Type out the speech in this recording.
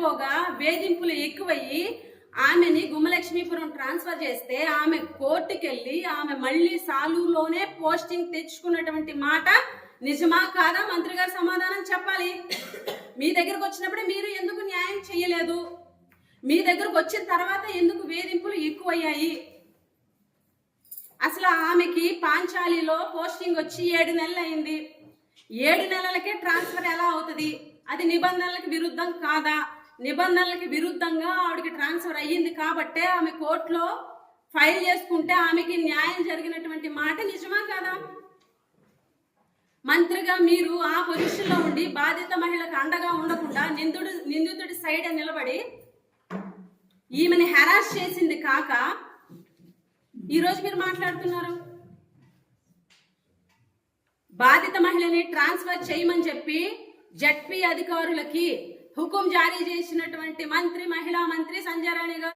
సరిపోగా వేధింపులు ఎక్కువయ్యి ఆమెని గుమ్మలక్ష్మీపురం ట్రాన్స్ఫర్ చేస్తే ఆమె కోర్టుకెళ్ళి ఆమె మళ్ళీ సాలూరులోనే పోస్టింగ్ తెచ్చుకున్నటువంటి మాట నిజమా కాదా? మంత్రి గారు సమాధానం చెప్పాలి. మీ దగ్గరకు వచ్చినప్పుడు మీరు ఎందుకు న్యాయం చేయలేదు? మీ దగ్గరకు వచ్చిన తర్వాత ఎందుకు వేధింపులు ఎక్కువయ్యాయి? అసలు ఆమెకి పాంచాలిలో పోస్టింగ్ వచ్చి ఏడు నెలలు అయింది ఏడు నెలలకే ట్రాన్స్ఫర్ ఎలా అవుతుంది? అది నిబంధనలకు విరుద్ధం కాదా? నిబంధనలకి విరుద్ధంగా ఆవిడకి ట్రాన్స్ఫర్ అయ్యింది కాబట్టే ఆమె కోర్టులో ఫైల్ చేసుకుంటే ఆమెకి న్యాయం జరిగినటువంటి మాట నిజమా కాదా? మంత్రిగా మీరు ఆ పొజిషన్లో ఉండి బాధిత మహిళకు అండగా ఉండకుండా నిందుడు నిందితుడి సైడ్ నిలబడి ఈమెని హెరాస్ చేసింది కాక ఈరోజు మీరు మాట్లాడుతున్నారు. బాధిత మహిళని ట్రాన్స్ఫర్ చేయమని చెప్పి జడ్పీ అధికారులకి హుకుం జారీ చేసినటువంటి మంత్రి మహిళా మంత్రి సంజయ్ రాణి గారు